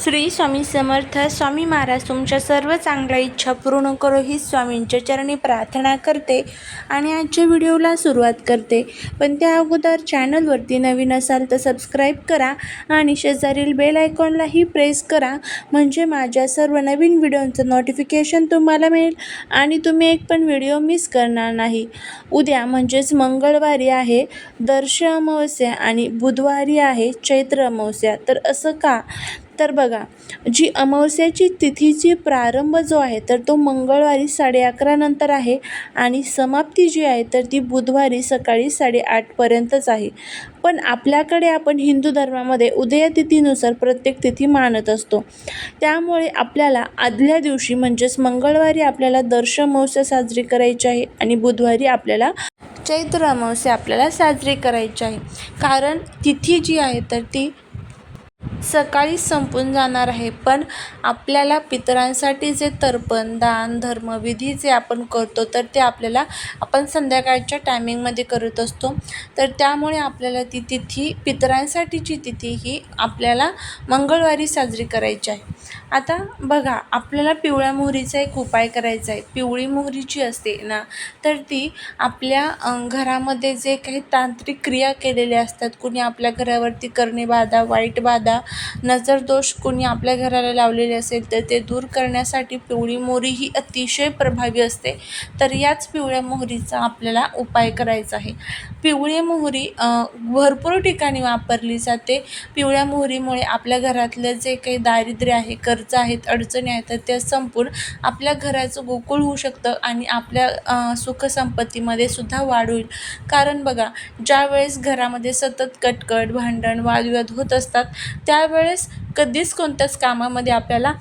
श्री स्वामी समर्थ स्वामी महाराज तुमच्या सर्व चांगल्या इच्छा पूर्ण करो ही स्वामींच्या चरणी प्रार्थना करते आणि आजच्या व्हिडिओला सुरुवात करते. पण त्या अगोदर चॅनलवरती नवीन असाल तर सबस्क्राईब करा आणि शेजारील बेल आयकॉनलाही प्रेस करा. म्हणजे माझ्या सर्व नवीन व्हिडिओंचं नोटिफिकेशन तुम्हाला मिळेल आणि तुम्ही एक पण व्हिडिओ मिस करणार नाही. उद्या म्हणजेच मंगळवारी आहे. दर्श अमावस्या आणि बुधवारी आहे चैत्र अमावस्या. तर असं का? तर बघा जी अमावस्याची तिथीची प्रारंभ जो आहे तर तो मंगळवारी साडे अकरानंतर आहे आणि समाप्ती जी आहे तर ती बुधवारी सकाळी साडेआठपर्यंतच आहे. पण आपल्याकडे आपण हिंदू धर्मामध्ये उदयतिथीनुसार प्रत्येक तिथी मानत असतो. त्यामुळे आपल्याला आदल्या दिवशी म्हणजेच मंगळवारी आपल्याला दर्श अमावस्या साजरी करायची आहे आणि बुधवारी आपल्याला चैत्र अमावस्या आपल्याला साजरी करायची आहे. कारण तिथी जी आहे तर ती सकाळी संपून जाणार आहे. पण आपल्याला पितरांसाठी जे तर्पण दान धर्मविधी जे आपण करतो तर ते आपल्याला आपण संध्याकाळच्या टायमिंगमध्ये करत असतो. तर त्यामुळे आपल्याला ती तिथी पितरांसाठीची तिथी ही आपल्याला मंगळवारी साजरी करायची आहे. आता बघा आपल्याला पिवळ्या मोहरीचा एक उपाय करायचा आहे. पिवळी मोहरी जी असते ना तर ती आपल्या घरामध्ये जे काही तांत्रिक क्रिया केलेल्या असतात कुणी आपल्या घरावरती करणे बाधा वाईट बाधा नजरदोष कुणी आपल्या घराला लावलेले असेल तर ते दूर करण्यासाठी पिवळी मोहरी ही अतिशय प्रभावी असते. तर याच पिवळ्या मोहरीचा आपल्याला उपाय करायचा आहे. पिवळी मोहरी भरपूर ठिकाणी वापरली जाते. पिवळ्या मोहरीमुळे आपल्या घरातलं जे काही दारिद्र्य आहे कर कर्ज आहेत अडचणी आहेत तर त्या संपून आपल्या घराचं गोकुळ होऊ शकतं आणि आपल्या सुखसंपत्तीमध्ये सुद्धा वाढ होईल. कारण बघा ज्यावेळेस घरामध्ये सतत कटकट भांडण वादविवाद होत असतात त्यावेळेस कधीच कोणत्याच कामामध्ये आपल्याला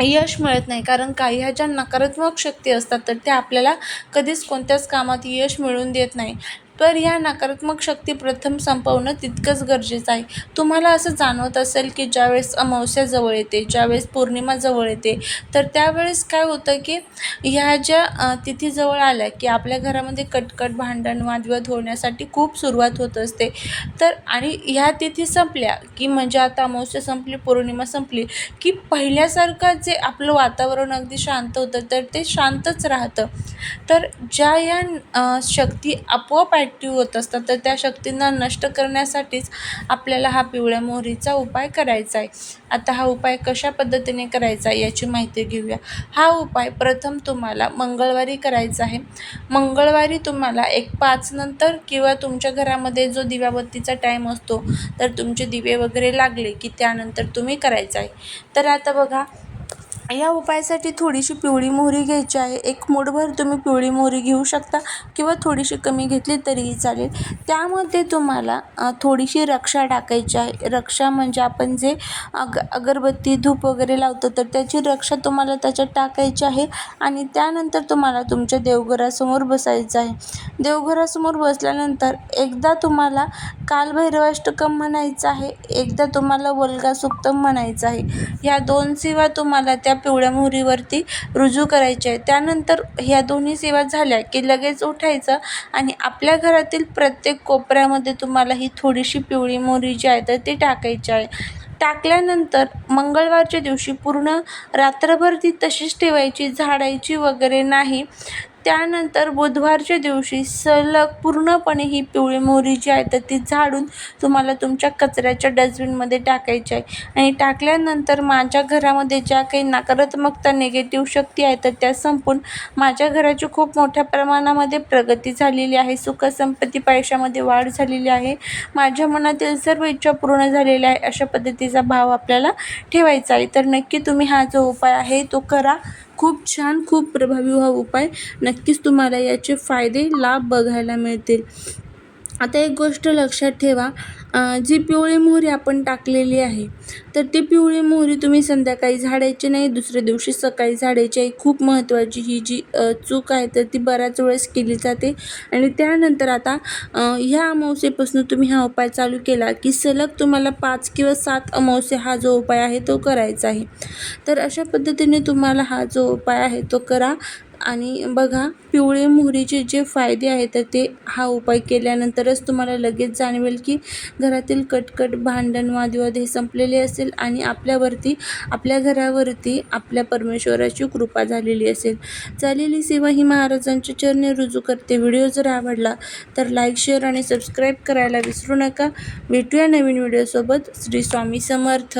यश मिळत नाही. कारण काही ह्या ज्या नकारात्मक शक्ती असतात तर त्या आपल्याला कधीच कोणत्याच कामात यश मिळवून देत नाही. तर ह्या नकारात्मक शक्ती प्रथम संपवणं तितकंच गरजेचं आहे. तुम्हाला असं जाणवत असेल की ज्यावेळेस अमावस्या जवळ येते ज्यावेळेस पौर्णिमा जवळ येते तर त्यावेळेस काय होतं की ह्या ज्या तिथीजवळ तिथी जवळ आल्या की आपल्या घरामध्ये कटकट भांडण वादविवाद होण्यासाठी खूप सुरुवात होत असते. तर आणि ह्या तिथी संपल्या की म्हणजे आता अमावस्या संपली पौर्णिमा संपली की पहिल्यासारखं जे आपलं वातावरण अगदी शांत होतं तर ते शांतच राहतं. तर ज्या या शक्ती आपोआप ॲक्टिव्ह होत असतात तर त्या शक्तींना नष्ट करण्यासाठीच आपल्याला हा पिवळ्या मोहरीचा उपाय करायचा आहे. आता हा उपाय कशा पद्धतीने करायचा आहे याची माहिती घेऊया. हा उपाय प्रथम तुम्हाला मंगळवारी करायचा आहे. मंगळवारी तुम्हाला एक पाच नंतर किंवा तुमच्या घरामध्ये जो दिव्याबत्तीचा टाईम असतो तर तुमचे दिवे वगैरे लागले की त्यानंतर तुम्ही करायचं आहे. तर आता बघा या उपायासाठी थोडीशी पिवळी मोहरी घ्यायची आहे. एक मोठभर तुम्ही पिवळी मोहरी घेऊ शकता किंवा थोडीशी कमी घेतली तरीही चालेल. त्यामध्ये तुम्हाला थोडीशी रक्षा टाकायची आहे. रक्षा म्हणजे आपण जे अग अगरबत्ती धूप वगैरे लावतो तर त्याची रक्षा तुम्हाला त्याच्यात टाकायची आहे आणि त्यानंतर तुम्हाला तुमच्या देवघरासमोर बसायचं आहे. देवघरासमोर बसल्यानंतर एकदा तुम्हाला कालभैरवाष्टकम म्हणायचं आहे. एकदा तुम्हाला वल्गासुक्तम म्हणायचं आहे. ह्या दोन सेवा तुम्हाला त्या पिवळ्या मोहरीवरती रुजू करायचे आहे त्यानंतर ह्या दोन्ही सेवा झाल्या की लगेच उठायचं आणि आपल्या घरातील प्रत्येक कोपऱ्यामध्ये तुम्हाला ही थोडीशी पिवळी मोहरी जी आहे तर ती टाकायची आहे. टाकल्यानंतर मंगळवारच्या दिवशी पूर्ण रात्रभर ती तशीच ठेवायची झाडायची वगैरे नाही. त्यानंतर बुधवारच्या दिवशी सलग पूर्णपणे ही पिवळी मोहरी जी आहे तर ती झाडून तुम्हाला तुमच्या कचऱ्याच्या डस्टबिनमध्ये टाकायची आहे. आणि टाकल्यानंतर माझ्या घरामध्ये ज्या काही नकारात्मकता निगेटिव्ह शक्ती आहे तर त्या संपून माझ्या घराची खूप मोठ्या प्रमाणामध्ये प्रगती झालेली आहे. सुखसंपत्ती पैशामध्ये वाढ झालेली आहे. माझ्या मनातील सर्व इच्छा पूर्ण झालेल्या आहे अशा पद्धतीचा भाव आपल्याला ठेवायचा आहे. तर नक्की तुम्ही हा जो उपाय आहे तो करा. खूप छान खूप प्रभावी हा उपाय. नक्कीच तुम्हाला याचे फायदे लाभ बघायला मिळतील. आता एक गोष्ट लक्षात ठेवा जी पिवळी मोहरी आपण टाकलेली आहे तर ती पिवळी मोहरी तुम्ही संध्याकाळी झाडायची नाही दुसऱ्या दिवशी सकाळी झाडायची आहे. खूप महत्त्वाची ही जी चूक आहे तर ती बऱ्याच वेळेस केली जाते. आणि त्यानंतर आता ह्या अमावस्येपासून तुम्ही हा उपाय चालू केला की सलग तुम्हाला पाच किंवा सात अमावस्या हा जो उपाय आहे तो करायचा आहे. तर अशा पद्धतीने तुम्हाला हा जो उपाय आहे तो करा. आणि बघा पिवळे मोहरीचे जे फायदे आहेत तर ते हा उपाय केल्यानंतरच तुम्हाला लगेच जाणवेल की घरातील कटकट भांडण वादविवाद हे संपलेले असेल आणि आपल्यावरती आपल्या घरावरती आपल्या परमेश्वराची कृपा झालेली असेल. झालेली सेवा ही महाराजांच्या चरणी रुजू करते. व्हिडिओ जर आवडला तर लाईक शेअर आणि सबस्क्राईब करायला विसरू नका. भेटूया नवीन व्हिडिओसोबत. श्री स्वामी समर्थ.